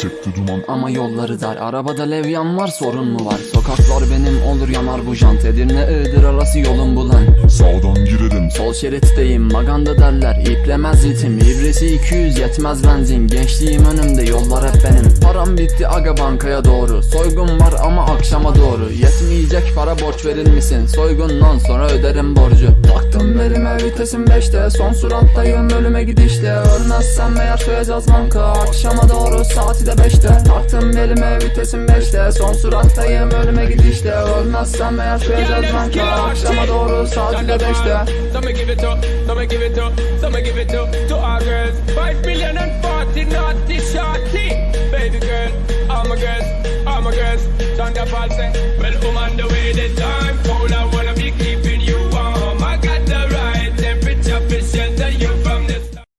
Çekti duman. Ama yolları dar. Arabada levyan var sorun mu var? Sokaklar benim olur yanar bu jant. Edirne Iğdır arası yolun bulan Sağdan girelim Sol şeritteyim. Maganda derler İplemez ritim. İbresi 200 yetmez benzin. Gençliğim önümde yollar hep benim. Param bitti aga bankaya doğru. Soygun var ama akşama doğru Yetmeyecek para borç verir misin? Soygundan sonra öderim borcu. Taktım belime vitesim 5'te Son surattayım ölüme gidişte Ölmezsem eğer söyleyeceğiz banka. Akşama doğru saati de 5'te Taktım belime vitesim 5'te Son surattayım ölüme gidişte Ölmezsem eğer söyleyeceğiz banka. Akşama doğru saati de 5'te So me give it up, so me give it up, so me give it up to our girls. Five billion and forty naughty shorty. Baby girl, all my girls, all my girls. Sandra Paul say, well, woman, made it done.